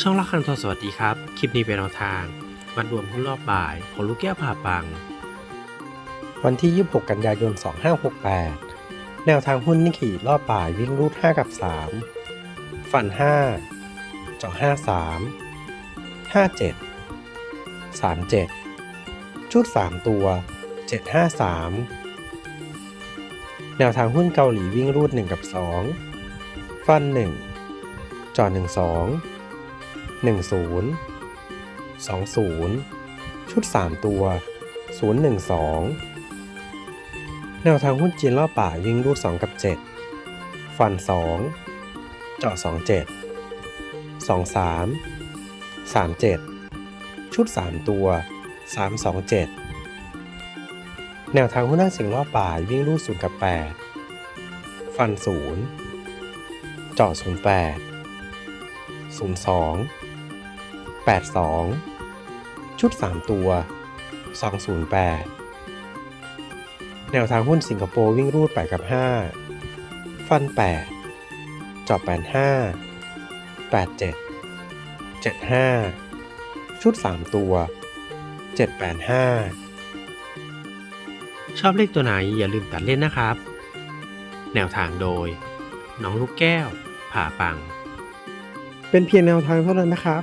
ช่องละคันทอสวัสดีครับ คลิปนี้เป็นแนวทางวัดรวมหุ้นรอบบ่ายของลูกแก้วผ่าปัง วันที่ 26 กันยายน 2568 แนวทางหุ้นนิกขี่รอบบ่ายวิ่งรูด 5 กับ 3 ฟัน 5 เจาะ 53 57 37 ชุด 3 ตัว 753 แนวทางหุ้นเกาหลีวิ่งรูด 1 กับ 2 ฟัน 1จาะ12 10 20 ชุด 3 ตัว 012 แนวทางหุ้นจีนรอป่ายวิ่งรูด 2 กับ 7 ฟัน 2 เจาะ 27 23 37 ชุด 3 ตัว 327 แนวทางหุ้นนั่งเสียงรอป่ายวิ่งรูด 0 กับ 8 ฟัน 0 เจาะ 08 02 82 ชุด 3 ตัว 208 แนวทางหุ้นสิงคโปร์วิ่งรูด8กับ 5 ฟัน 8 จอบ 85 87 75 ชุด 3 ตัว 785 ชอบเลขตัวไหนอย่าลืมตัดเล่นนะครับ แนวทางโดย น้องลูกแก้ว ผ่าปัง เป็นเพียงแนวทางเท่านั้นนะครับ